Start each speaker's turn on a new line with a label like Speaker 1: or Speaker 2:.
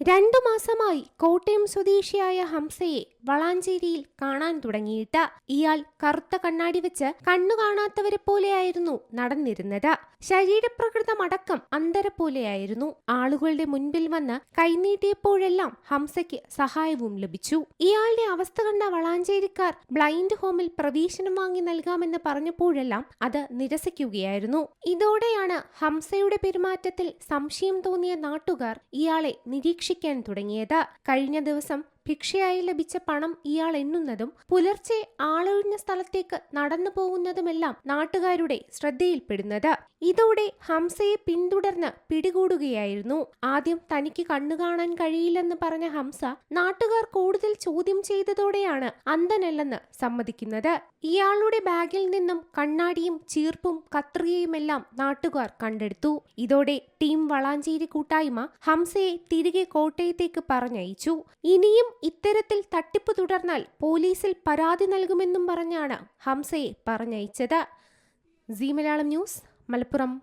Speaker 1: രണ്ടു മാസമായി കോട്ടയം സ്വദേശിയായ ഹംസയെ വളാഞ്ചേരിയിൽ കാണാൻ തുടങ്ങിയിട്ട് ഇയാൾ കറുത്ത കണ്ണാടി വെച്ച് കണ്ണു കാണാത്തവരെ പോലെയായിരുന്നു നടന്നിരുന്നത്. ശരീരപ്രകൃതമടക്കം അന്തര പോലെയായിരുന്നു. ആളുകളുടെ മുൻപിൽ വന്ന് കൈനീട്ടിയപ്പോഴെല്ലാം ഹംസയ്ക്ക് സഹായവും ലഭിച്ചു. ഇയാളുടെ അവസ്ഥ കണ്ട വളാഞ്ചേരിക്കാർ ബ്ലൈൻഡ് ഹോമിൽ പ്രവേശനം വാങ്ങി നൽകാമെന്ന് പറഞ്ഞപ്പോഴെല്ലാം അത് നിരസിക്കുകയായിരുന്നു. ഇതോടെയാണ് ഹംസയുടെ പെരുമാറ്റത്തിൽ സംശയം തോന്നിയ നാട്ടുകാർ ഇയാളെ നിരീക്ഷിക്കാൻ തുടങ്ങിയത്. കഴിഞ്ഞ ദിവസം ഭിക്ഷയായി ലഭിച്ച പണം ഇയാൾ എണ്ണുന്നതും പുലർച്ചെ ആളൊഴിഞ്ഞ സ്ഥലത്തേക്ക് നടന്നു പോകുന്നതുമെല്ലാം നാട്ടുകാരുടെ ശ്രദ്ധയിൽപ്പെടുന്നത്. ഇതോടെ ഹംസയെ പിന്തുടർന്ന് പിടികൂടുകയായിരുന്നു. ആദ്യം തനിക്ക് കണ്ണു കാണാൻ കഴിയില്ലെന്ന് പറഞ്ഞ ഹംസ നാട്ടുകാർ കൂടുതൽ ചോദ്യം ചെയ്തതോടെയാണ് അന്ധനല്ലെന്ന് സമ്മതിക്കുന്നത്. ഇയാളുടെ ബാഗിൽ നിന്നും കണ്ണാടിയും ചീർപ്പും കത്രികയുമെല്ലാം നാട്ടുകാർ കണ്ടെടുത്തു. ഇതോടെ ടീം വളാഞ്ചേരി കൂട്ടായ്മ ഹംസയെ തിരികെ കോട്ടയത്തേക്ക് പറഞ്ഞയച്ചു. ഇനിയും ഇത്തരത്തിൽ തട്ടിപ്പ് തുടർന്നാൽ പോലീസിൽ പരാതി നൽകുമെന്നും പറഞ്ഞാണ് ഹംസയെ പറഞ്ഞയച്ചത്. C Malayalam news Malappuram.